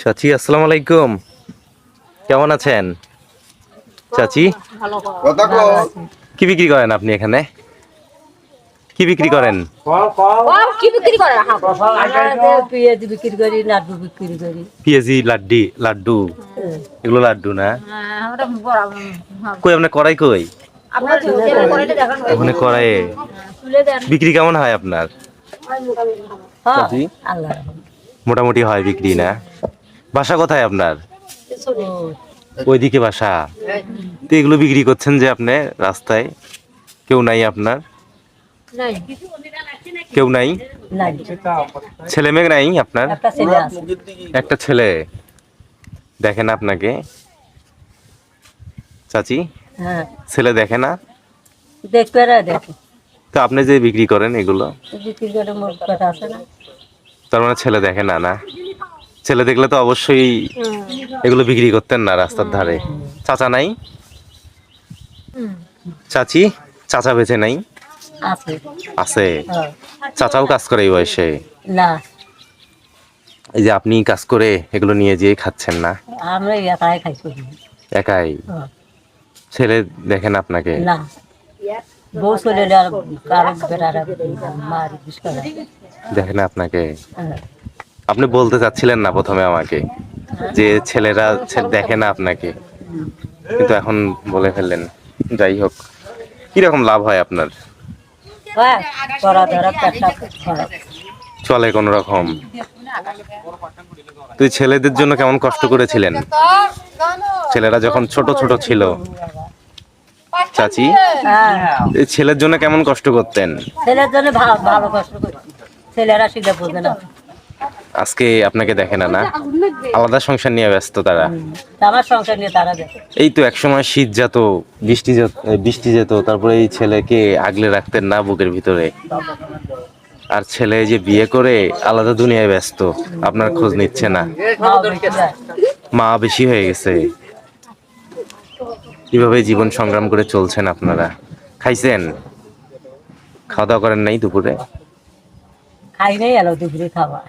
চাচি আসসালামু আলাইকুম। কেমন আছেন? চাচি? কি বিক্রি করেন আপনি এখানে? কি বিক্রি করেন? কি বিক্রি করে রাখা বিক্রি করি নাড়ু বিক্রি করি পেঁয়াজি লাড্ডি লাড্ডু। এগুলো লাড্ডু না? কই আপনার কড়াই কই? ওখানে দেন বিক্রি কেমন হয় আপনার? মোটামুটি হয় বিক্রি না? বাসা কোথায় আপনার? ওইদিকে বাসা? তো এগুলো বিক্রি করছেন যে আপনি রাস্তায়? কেউ নাই আপনার? কেউ নাই? ছেলে মেয়ে নাই আপনার? একটা ছেলে দেখে না আপনাকে? চাচি? হ্যাঁ। ছেলে দেখে না? তো আপনি যে বিক্রি করেন এগুলো? তার মানে ছেলে দেখে না না? ছেলে দেখলে তো অবশ্যই এগুলো বিক্রি করতেন না রাস্তার ধারে। চাচা নাই? চাচি? চাচা বেঁচে নাই? আছে। হ্যাঁ। চাচাও কাজ করে এই বয়সে? না। এই যে আপনি কাজ করে এগুলো নিয়ে যেয়ে খাচ্ছেন না? আমরা একাই খাই একাই? হ্যাঁ। ছেলে দেখেন আপনাকে? না। বউ চলে এলে আর কারও বেটারা মারি বিষ করে। দেখে না আপনাকে? হ্যাঁ। আপনি বলতে চাচ্ছিলেন না প্রথমে আমাকে যে ছেলেরা দেখে না আপনাকে। কিন্তু এখন বলে ফেললেন, যাই হোক। কীরকম লাভ হয় আপনার? চলে কোন রকম। তুই ছেলেদের জন্য কেমন কষ্ট করেছিলেন? ছেলেরা যখন ছোট ছোট ছিল। চাচি ছেলের জন্য কেমন কষ্ট করতেন? ছেলের জন্য ছেলেরা সেটা বোঝে না। আজকে আপনাকে দেখে না না? আলাদা সংসার নিয়ে ব্যস্ত তারা। আমার সংসার নিয়ে তারা এই তো একসময় শীত যেত বৃষ্টি যেত বৃষ্টি যেত তারপরে এই ছেলেকে আগলে রাখতেন না বুকের ভিতরে। আর ছেলে যে বিয়ে করে আলাদা দুনিয়ায় ব্যস্ত আপনার খোঁজ নিচ্ছে না। মা বেশি হয়ে গেছে। কীভাবে জীবন সংগ্রাম করে চলছেন আপনারা। খাইছেন? খাওয়া দাওয়া করেন নাই দুপুরে? খাই নাই এলো দুপুরে খাওয়া।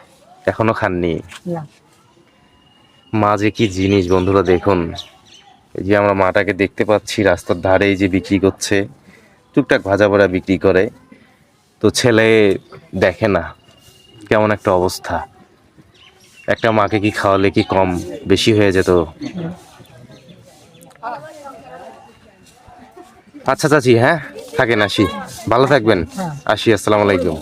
এখনও খাননি। মা যে কি জিনিস বন্ধুরা দেখুন? এই যে আমরা মাটাকে দেখতে পাচ্ছি রাস্তার ধারে যে বিক্রি করছে টুকটাক ভাজা পোড়া বিক্রি করে। তো ছেলে দেখে না কেমন একটা অবস্থা। একটা মাকে কি খাওয়ালে কি কম বেশি হয়ে যেত? আচ্ছা চাচি হ্যাঁ? থাকেন আসি। ভালো থাকবেন। আসি আসসালামু আলাইকুম।